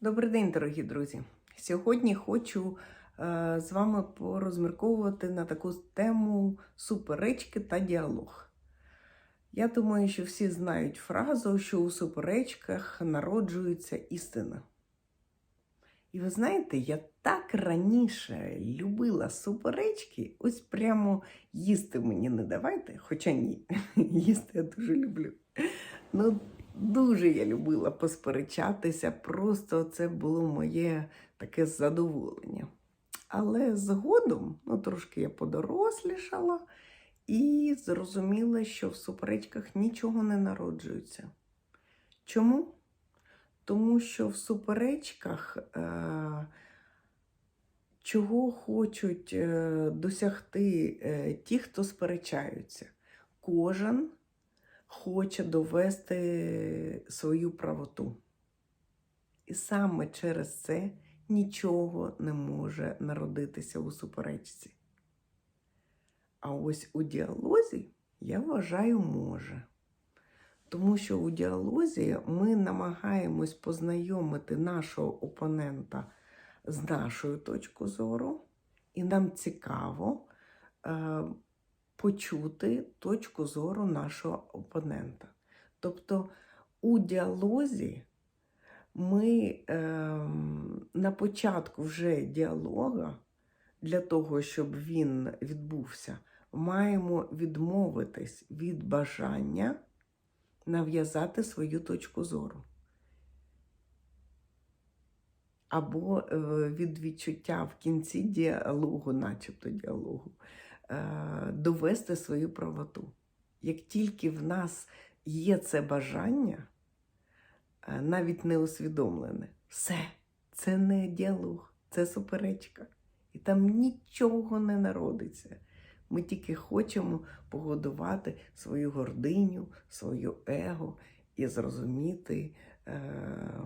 Добрий день, дорогі друзі. Сьогодні хочу е, з вами порозмірковувати на таку тему суперечки та діалог. Я думаю, що всі знають фразу, що у суперечках народжується істина. І ви знаєте, я так раніше любила суперечки, ось прямо їсти мені не давайте, хоча ні, їсти я дуже люблю. Ну, Дуже я любила посперечатися, просто це було моє таке задоволення. Але згодом, ну трошки я подорослішала і зрозуміла, що в суперечках нічого не народжується. Чому? Тому що в суперечках е- чого хочуть е- досягти е- ті, хто сперечаються. Кожен хоче довести свою правоту. І саме через це нічого не може народитися у суперечці. А ось у діалозі, я вважаю, може. Тому що у діалозі ми намагаємось познайомити нашого опонента з нашою точкою зору, і нам цікаво е, почути точку зору нашого опонента. Тобто у діалозі ми е, на початку вже діалога, для того, щоб він відбувся, маємо відмовитись від бажання нав'язати свою точку зору. Або е, від відчуття в кінці діалогу, начебто діалогу, довести свою правоту. Як тільки в нас є це бажання, е, навіть не усвідомлене, все, це не діалог, це суперечка. І там нічого не народиться. Ми тільки хочемо погодувати свою гординю, своє его і зрозуміти е-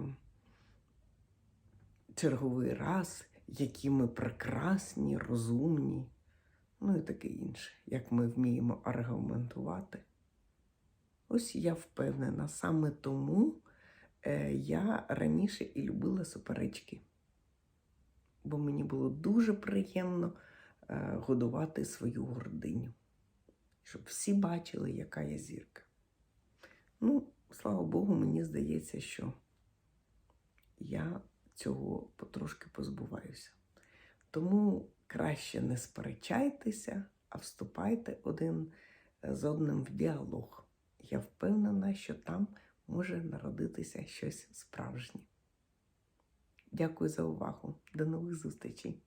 черговий раз, які ми прекрасні, розумні, ну і таке інше, як ми вміємо аргументувати. Ось я впевнена, саме тому е, я раніше і любила суперечки, бо мені було дуже приємно е, годувати свою гординю, щоб всі бачили, яка я зірка. Ну, слава Богу, мені здається, що я цього потрошки позбуваюся. Тому краще не сперечайтеся, а вступайте один з одним в діалог. Я впевнена, що там може народитися щось справжнє. Дякую за увагу. До нових зустрічей!